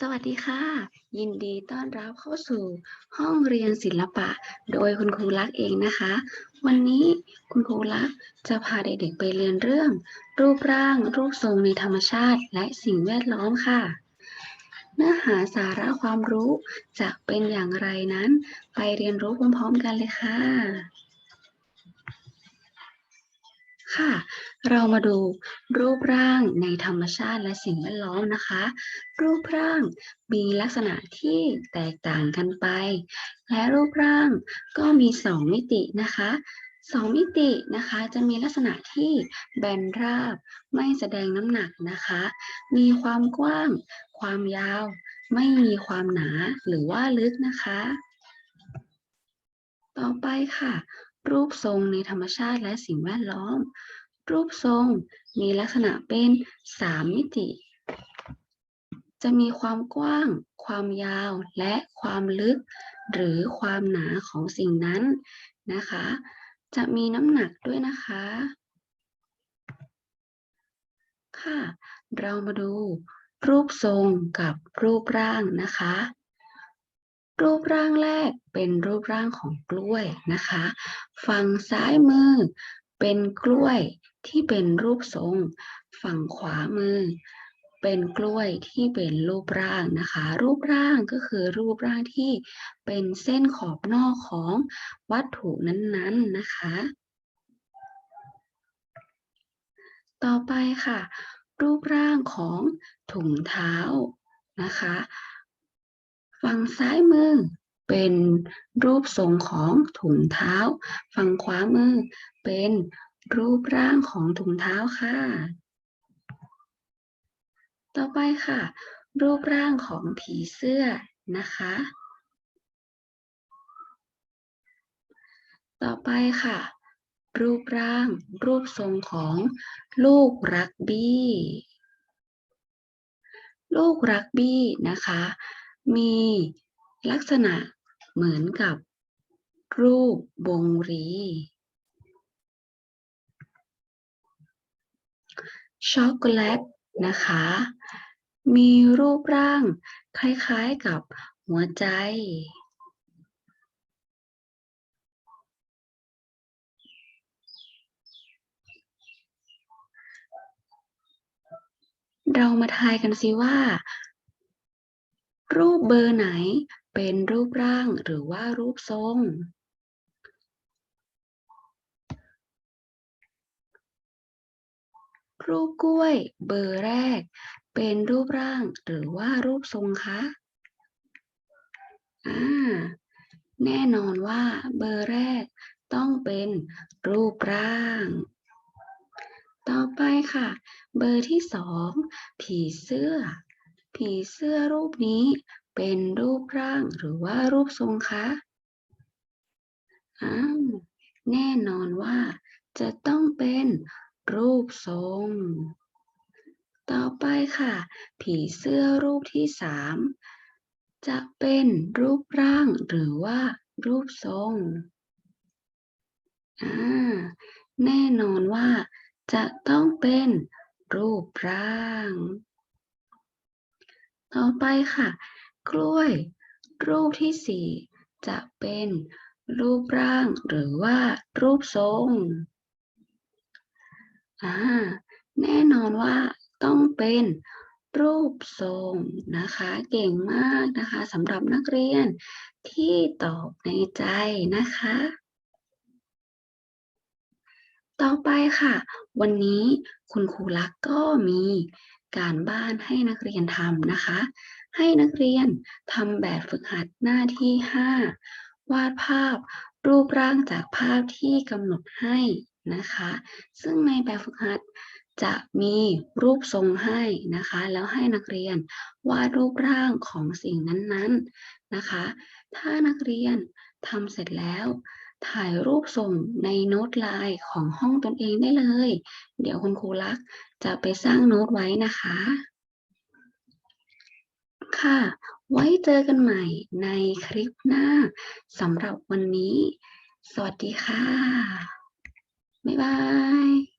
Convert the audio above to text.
สวัสดีค่ะ ยินดีต้อนรับเข้าสู่ห้องเรียนศิลปะ โดยคุณครูลักษ์เองนะคะ วันนี้คุณครูลักษ์จะพาเด็กๆไปเรียนเรื่อง รูปร่าง รูปทรงในธรรมชาติ และสิ่งแวดล้อมค่ะ เนื้อหาสาระความรู้จะเป็นอย่างไรนั้น ไปเรียนรู้พร้อมๆกันเลยค่ะ ค่ะ เรามาดูรูปร่างในธรรมชาติและสิ่งแวดล้อมนะคะ รูปร่างมีลักษณะที่แตกต่างกันไป และรูปร่างก็มีสองมิตินะคะสองมิตินะคะจะมีลักษณะที่แบนราบ ไม่แสดงน้ำหนักนะคะ มีความกว้าง ความยาว ไม่มีความหนาหรือว่าลึกนะคะ ต่อไปค่ะ รูปทรงในธรรมชาติและสิ่งแวดล้อม รูปทรงมีลักษณะเป็นสามมิติ จะมีความกว้าง ความยาว และความลึก หรือความหนาของสิ่งนั้นนะคะ จะมีน้ำหนักด้วยนะคะ ค่ะ เรามาดูรูปทรงกับรูปร่างนะคะ รูปร่างแรกเป็นรูปร่างของกล้วยนะคะ ฝั่งซ้ายมือเป็นกล้วยที่เป็นรูปทรง ฝั่งขวามือ เป็นกล้วยที่เป็นรูปร่างนะคะ รูปร่างก็คือรูปร่างที่เป็นเส้นขอบนอกของวัตถุนั้นๆนะคะ ต่อไปค่ะ รูปร่างของถุงเท้านะคะ ฝั่งซ้ายมือเป็นรูปทรงของถุงเท้า ฝั่งขวามือเป็นรูปร่างของถุงเท้าค่ะ ต่อไปค่ะ รูปร่างของผีเสื้อนะคะ ต่อไปค่ะ รูปร่าง รูปทรงของลูกรักบี้ ลูกรักบี้นะคะ มีลักษณะเหมือนกับรูปวงรี ช็อกโกแลตนะคะ มีรูปร่างคล้ายๆกับหัวใจ เรามาทายกันสิว่า รูปเบอร์ไหนเป็นรูปร่างหรือว่ารูปทรง รูปกล้วยเบอร์แรก เป็นรูปร่างหรือว่ารูปทรงคะอ่าแน่นอนว่าเบอร์แรกต้องเป็นรูปร่าง ต่อไปค่ะ เบอร์ที่สองผีเสื้อ ผีเสื้อรูปนี้เป็นรูปร่างหรือว่ารูปทรงคะอ้าวแน่นอนว่าจะต้องเป็นรูปทรง ต่อไปค่ะ ผีเสื้อรูปที่สามจะเป็นรูปร่างหรือว่ารูปทรงอ่าแน่นอนว่าจะต้องเป็นรูปร่าง ต่อไปค่ะ กล้วย รูปที่สี่จะเป็นรูปร่างหรือว่ารูปทรงอ่าแน่นอนว่าต้องเป็นรูปทรงนะคะ เก่งมากนะคะสำหรับนักเรียนที่ตอบในใจนะคะ ต่อไปค่ะ วันนี้คุณครูลักก็มี การบ้านให้นักเรียนทำนะคะ ให้นักเรียนทำแบบฝึกหัดหน้าที่ 5 วาดภาพรูปร่างจากภาพที่กำหนดให้นะคะ ซึ่งในแบบฝึกหัดจะมีรูปทรงให้นะคะ แล้วให้นักเรียนวาดรูปร่างของสิ่งนั้นๆนะคะ ถ้านักเรียนทำเสร็จแล้ว ถ่ายรูปส่งในโน้ตไลน์ของห้องตนเองได้เลย เดี๋ยวคุณครูลักจะไปสร้างโน้ตไว้นะคะ ค่ะ ไว้เจอกันใหม่ในคลิปหน้าสำหรับวันนี้ สวัสดีค่ะ บ๊ายบาย